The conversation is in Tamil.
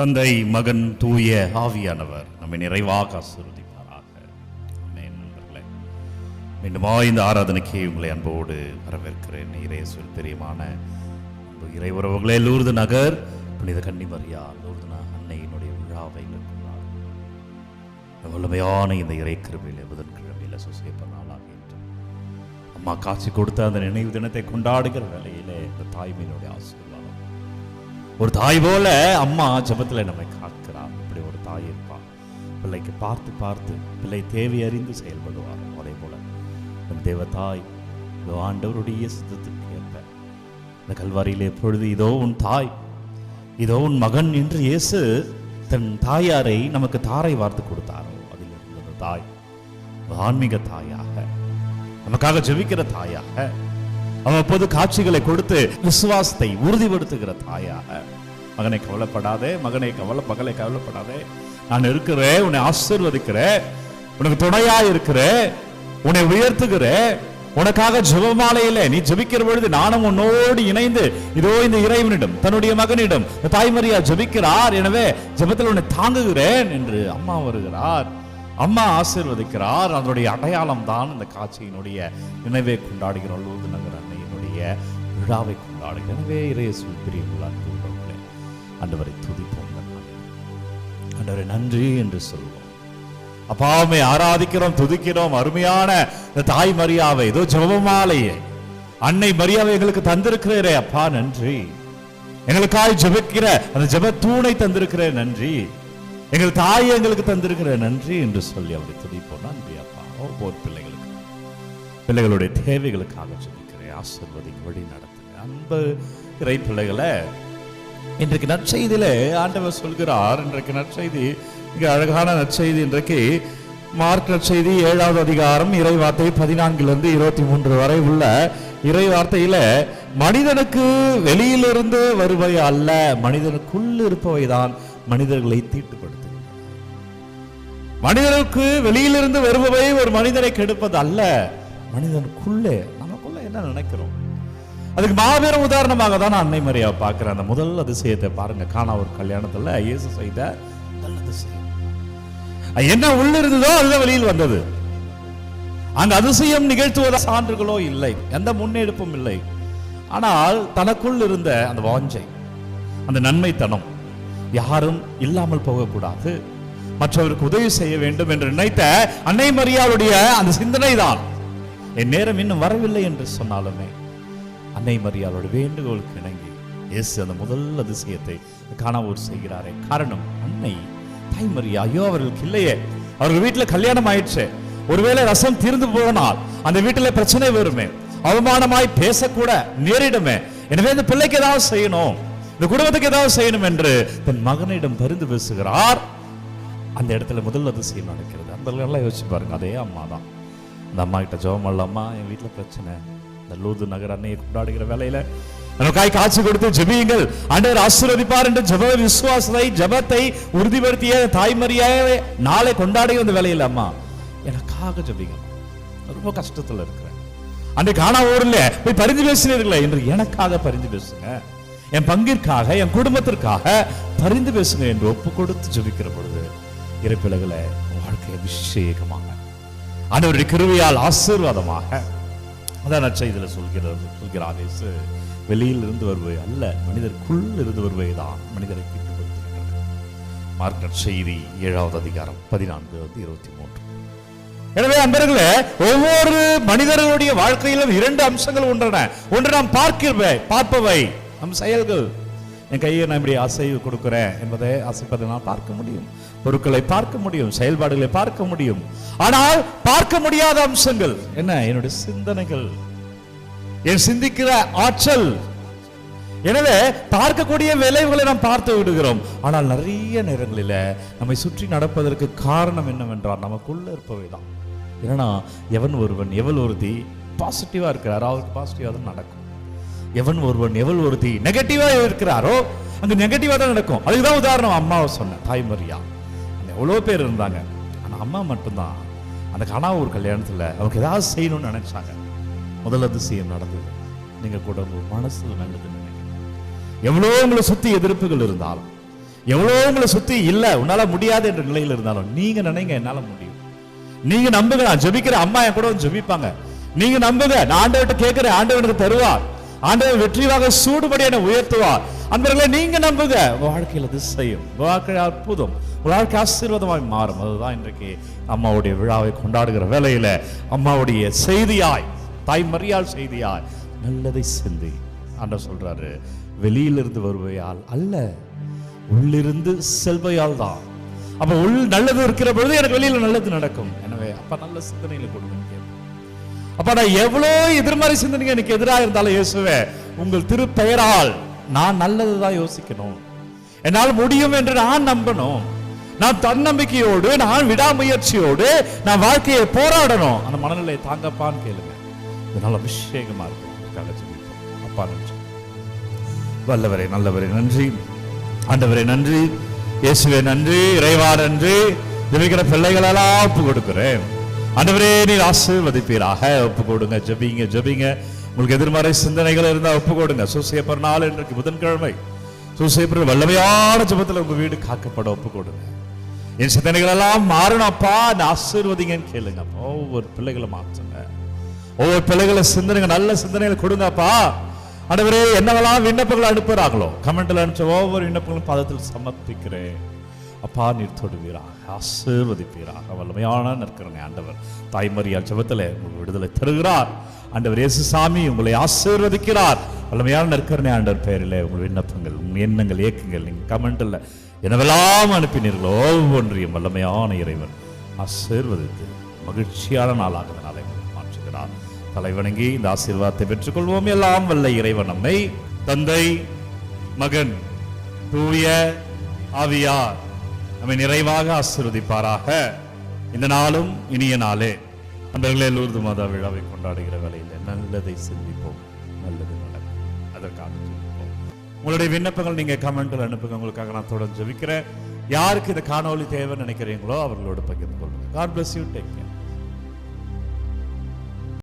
தந்தை மகன் தூய ஆவியானவர் நம்மை நிறைவாக ஆசீர்வதிப்பாராக. மீண்டுமா இந்த ஆராதனைக்கு உங்களை அன்போடு வரவேற்கிறேன். இறையேசுவில் பிரியமான இறை உறவுகளே லூர்து நகர் புனித கன்னிமரியா லூர்து ந- அன்னையினுடைய விழாவை இந்த வல்லமையான இந்த இறை கிருபையில புதன்கிழமையில் சுசேப்ப நாளாக இன்று அம்மா காட்சி கொடுத்த அந்த நினைவு தினத்தை கொண்டாடுகிற வேலையிலே இந்த தாய்மையினுடைய ஆசிரியர் ஒரு தாய் போல அம்மா ஜபத்தில் நம்மை காக்கிறார் அப்படி ஒரு தாய் இருப்பார் பிள்ளைக்கு பார்த்து பார்த்து பிள்ளை தேவை அறிந்து செயல்படுவார். அதே போல நம் தேவ தாய் ஆண்டவருடைய சித்தத்துக்கு ஏற்ப. இந்த கல்வாரியில் எப்பொழுது இதோ உன் தாய் இதோ உன் மகன் என்று இயேசு தன் தாயாரை நமக்கு தாரை வார்த்து கொடுத்தாரோ. அதில் இருந்த தாய் ஆன்மீக தாயாக நமக்காக ஜெபிக்கிற தாயாக. அவ்வப்போது காட்சிகளை கொடுத்து விசுவாசத்தை உறுதிப்படுத்துகிற தாயாக. மகனை கவலைப்படாதே மகனை கவலை மகளை கவலைப்படாதே. நான் இருக்கிறேன் உன்னை ஆசீர்வதிக்கிறேன் உனக்கு துணையா இருக்கிறேன் உன்னை உயர்த்துகிறேன் உனக்காக ஜெபமாலையில நீ ஜெபிக்கிற பொழுது நானும் உன்னோடு இணைந்து இதோ இந்த இறைவனிடம் தன்னுடைய மகனிடம் தாய்மரியா ஜெபிக்கிறார். எனவே ஜெபத்தில் உன்னை தாங்குகிறேன் என்று அம்மா வருகிறார். அம்மா ஆசீர்வதிக்கிறார். அதனுடைய அடையாளம் தான் இந்த காட்சியினுடைய நினைவை கொண்டாடுகிறோம் லூது நகர் அன்னையினுடைய விழாவை கொண்டாடுகிறோம் எனவே இறையசு பிரியங்கள் அன்புள்ளவர்களே துதிப்போம் இந்த நன்றி என்று சொல்வோம் அப்பாவுமே ஆராதிக்கிறோம் துதிக்கிறோம். அருமையான இந்த தாய் மரியாவை ஏதோ ஜெபமாலையே அன்னை மரியாவை எங்களுக்கு தந்திருக்கிறீரே அப்பா நன்றி. எங்களுக்காய் ஜெபிக்கிற அந்த ஜப தூணை தந்திருக்கிறேன் நன்றி. எங்கள் தாய் எங்களுக்கு தந்திருக்கிற நன்றி என்று சொல்லி அவரை துதிப்போம். நன்றி அப்பா. ஒவ்வொரு பிள்ளைகளுக்கு பிள்ளைகளுடைய தேவைகளுக்காக சொல்லிக்கிறேன் ஆசிர்வதி வழி நடத்துகிறேன் அன்பு இறை பிள்ளைகளை இன்றைக்கு நற்செய்தியில ஆண்டவர் சொல்கிறார். இன்றைக்கு நற்செய்தி மிக அழகான நற்செய்தி. இன்றைக்கு மார்க் நற்செய்தி ஏழாவது அதிகாரம் இறை வார்த்தை பதினான்கிலிருந்து இருபத்தி மூன்று வரை உள்ள இறை வார்த்தையில மனிதனுக்கு வெளியிலிருந்து வருவை அல்ல மனிதனுக்குள் இருப்பவைதான் மனிதர்களை தீட்டுப்படும் மனிதனுக்கு வெளியிலிருந்து வருபவை ஒரு மனிதனை கெடுப்பது அல்ல. மனிதனுக்குள்ளே நமக்குள்ள என்ன நினைக்கிறோம்? அதுக்கு மாபெரும் உதாரணமாக தான் நான் அன்னை மரியாதை பார்க்கிறேன். அந்த முதல் அதிசயத்தை பாருங்க. காணா ஒரு கல்யாணத்துல இயேசு செய்த முதல் அதிசயம். என்ன உள்ள இருந்ததோ அதுதான் வெளியில் வந்தது. அந்த அதிசயம் நிகழ்த்துவத சான்றுகளோ இல்லை. எந்த முன்னெடுப்பும் இல்லை. ஆனால் தனக்குள் இருந்த அந்த வாஞ்சை அந்த நன்மைத்தனம் யாரும் இல்லாமல் போகக்கூடாது. மற்றவருக்கு உதவி செய்ய வேண்டும் என்று நினைத்த அன்னை மரியாளுடைய அந்த சிந்தனை தான் என் நேரம் இன்னும் வரவில்லை என்று சொன்னாலுமே அன்னை மரியாளோட வேண்டுகோளுக்கு இணங்கி இயேசு அந்த முதல் அதிசயத்தை காணாமல் செய்கிறாரே. காரணம் அன்னை தாய் மரியா ஐயோ அவர்களுக்கு இல்லையே அவர்கள் வீட்டில் கல்யாணம் ஆயிடுச்சு ஒருவேளை ரசம் தீர்ந்து போனால் அந்த வீட்டில் பிரச்சனை வருமே. அவமானமாய் பேசக்கூட நேரிடுமே. எனவே இந்த பிள்ளைக்கு ஏதாவது செய்யணும் இந்த குடும்பத்துக்கு ஏதாவது செய்யணும் என்று தன் மகனிடம் பரிந்து பேசுகிறார். அந்த இடத்துல முதல் அதிசயம் நடக்கிறது அந்த எல்லாம் யோசிச்சு பாருங்க அதே அம்மா தான். அந்த அம்மா கிட்ட ஜெபம் அம்மா என் வீட்டில் பிரச்சனை. இந்த லூது நகர் அன்னையை கொண்டாடுகிற வேலையில நமக்காய் காட்சி கொடுத்து ஜெபியுங்கள். ஆண்டவர் ஆசீர்வதிப்பார் என்று ஜெப விசுவாசத்தை ஜெபத்தை உறுதிப்படுத்திய தாய்மரியாவே நாளை கொண்டாடுகிற அந்த வேலையில அம்மா எனக்காக ஜெபிங்க ரொம்ப கஷ்டத்துல இருக்கிறேன். அன்றைக்கு காணா ஊரில் போய் பரிந்து பேசினீர்களே என்று எனக்காக பரிந்து பேசுங்க. என் பங்கிற்காக என் குடும்பத்திற்காக பரிந்து பேசுங்க என்று ஒப்பு கொடுத்து ஜெபிக்கிற பொழுது இறப்பிலகளை வாழ்க்கை அபிஷேகமாக. ஆண்டவருடைய கிருவையால் ஆசீர்வாதமாக. அதான் நற்செய்தியில் சொல்கிறது சொல்கிறார் இயேசு. வெளியில் இருந்து வருவை அல்ல மனிதருக்குள் இருந்து வருவை தான் மனிதரை தீட்டுப்படுத்துகின்றன மார்க்கெட் செய்தி ஏழாவது அதிகாரம் பதினான்கு வந்து இருபத்தி மூன்று. எனவே அன்பர்களே ஒவ்வொரு மனிதர்களுடைய வாழ்க்கையிலும் இரண்டு அம்சங்கள் உண்டன ஒன்று நாம் பார்க்கிறவை பார்ப்பவை நம் செயல்கள். என் கையை நான் இப்படி அசைவு கொடுக்கிறேன் என்பதை அசைப்பதை நான் பார்க்க முடியும். பொருட்களை பார்க்க முடியும் செயல்பாடுகளை பார்க்க முடியும். ஆனால் பார்க்க முடியாத அம்சங்கள் என்ன? என்னுடைய சிந்தனைகள். என் சிந்திக்கிற ஆற்றல். எனவே பார்க்கக்கூடிய விளைவுகளை நாம் பார்த்து விடுகிறோம். ஆனால் நிறைய நேரங்களில நம்மை சுற்றி நடப்பதற்கு காரணம் என்னவென்றால் நமக்குள்ள இருப்பவைதான் ஏன்னா எவன் ஒருவன் எவள் ஒருத்தி பாசிட்டிவா இருக்கிறாரோ அவருக்கு பாசிட்டிவாக தான் நடக்கும். எவன் ஒருவன் எவள் ஒருத்தி நெகட்டிவாக இருக்கிறாரோ அங்கு நெகட்டிவாக தான் நடக்கும். அதுதான் உதாரணம் அம்மாவை சொன்னேன் தாய்மரியா எவ்வளோ பேர் இருந்தாங்க. ஆனா அம்மா மட்டும்தான். அந்த கனாவூர் கல்யாணத்துல அவருக்கு ஏதாவது செய்யணும்னு நினைச்சாங்க. முதல் அதிசயம் நடந்தது. நீங்க கூட உங்கள் மனசு நல்லது எவ்வளோ உங்களை சுத்தி எதிர்ப்புகள் இருந்தாலும் எவ்வளோ உங்களை சுத்தி இல்லை உன்னால முடியாது என்ற நிலையில் இருந்தாலும் நீங்க நினைங்க என்னால் முடியும். நீங்க நம்புங்க நான் ஜெபிக்கிறேன் அம்மா என் கூட ஜபிப்பாங்க. நீங்கள் நீங்க நம்புங்க நான் ஆண்டவர்கிட்ட கேட்குறேன் ஆண்டவனுக்கு தருவார். ஆண்டவர் வெற்றிவாக சூடுபடி என்னை உயர்த்துவார். அன்பர்களை நீங்க நம்புங்க. வாழ்க்கையில் அது செய்யும். வாழ்க்கை அற்புதம். வாழ்க்கை ஆசீர்வாதமாய் மாறும். அதுதான் இன்றைக்கு அம்மாவுடைய விழாவை கொண்டாடுகிற வேலையில் அம்மாவுடைய செய்தியாய் தாய் மரியாள் செய்தியாய் நல்லதை சிந்தி. ஆண்டவர் சொல்கிறாரு வெளியிலிருந்து வருவையால் அல்ல உள்ளிருந்து செல்வையால் தான். அப்போ உள் நல்லது இருக்கிற பொழுது எனக்கு வெளியில் நல்லது நடக்கும். எனவே அப்போ நல்ல சிந்தனையில் கொடுங்க அப்போ நான் எவ்வளோ எதிர்மறை சிந்தனைங்க எனக்கு எதிராக இருந்தாலும் இயேசுவே உங்கள் திருப்பெயரால் நான் நல்லது தான் யோசிக்கணும். என்னால் முடியும் என்று நான் நம்பணும். நான் தன்னம்பிக்கையோடு நான் விடாமுயற்சியோடு நான் வாழ்க்கையை போராடணும். அந்த மனநிலையை தாங்கப்பான்னு கேளுங்க. இதனால் அபிஷேகமா இருக்கும் அப்பா நன்றி. வல்லவரே நல்லவரே நன்றி. ஆண்டவரே நன்றி. இயேசுவே நன்றி. இறைவா நன்றி. ஜபிக்கிற பிள்ளைகளெல்லாம் ஒப்பு கொடுக்கிறேன். ஆண்டவரே நீர் ஆசீர்வதிப்பீராக. ஒப்பு கொடுங்க. ஜெபிங்க ஜெபிங்க. உங்களுக்கு எதிர்மறை சிந்தனைகள் இருந்தால் ஒப்பு கொடுங்க. சூசியப்பர் நாள் இன்றைக்கு புதன்கிழமை. சூசியப்பர் வல்லமையான ஜபத்தில் உங்க வீடு காக்கப்பட ஒப்பு கொடுங்க. என் சிந்தனைகள் எல்லாம் மாறணப்பா நான் ஆசீர்வதிங்கன்னு கேளுங்க. ஒவ்வொரு பிள்ளைகளை மாற்றுங்க ஒவ்வொரு பிள்ளைகளை சிந்தனைங்க நல்ல சிந்தனைகளை கொடுங்கப்பா. ஆண்டவரே என்னவெல்லாம் விண்ணப்பங்கள் அனுப்புறாங்களோ கமெண்ட்ல அனுப்பிச்ச ஒவ்வொரு விண்ணப்பங்களும் பாதத்தில் சமர்ப்பிக்கிறேன். அப்பா நீர் தொடுவீராக. ஆசீர்வதிப்பீராக. வல்லமையான நிற்கிறேன் ஆண்டவர். தாய்மரியால் ஜெபத்தில் உங்களுக்கு விடுதலை தருகிறார். ஆண்டவர் இயேசு சாமி உங்களை ஆசீர்வதிக்கிறார். வல்லமையான நிற்கிறனே ஆண்டவர் பெயரில் உங்கள் விண்ணப்பங்கள் உங்கள் எண்ணங்கள் இயக்கங்கள் நீங்கள் கமெண்ட்டில் என்னவெல்லாம் அனுப்பினீர்களோ ஒவ்வொன்றையும் வல்லமையான இறைவன் ஆசீர்வதித்து மகிழ்ச்சியான நாளாக நாளை மாற்றுகிறார். தலைவணங்கி இந்த ஆசீர்வாதத்தை பெற்றுக்கொள்வோம். எல்லாம் வல்ல இறைவன் நம்மை தந்தை மகன் தூய ஆவியார் நம்மை நிறைவாக ஆசீர்வதிப்பாராக. இந்த நாளும் இனிய நாளே. அன்றர்களே லூர்து மாதா விழாவை கொண்டாடுகிற வேளையில் நல்லதை சிந்திப்போம். நல்லது நடக்கும். அதற்காக உங்களுடைய விண்ணப்பங்கள் நீங்க கமெண்ட்ல அனுப்புங்க. உங்களுக்காக நான் தொடர்ந்து ஜெபிக்கிறேன். யாருக்கு இந்த காணொளி தேவைன்னு நினைக்கிறீங்களோ அவர்களோடு பகிர்ந்து கொள்ளுங்க காட் பிளஸ் யூ டேக்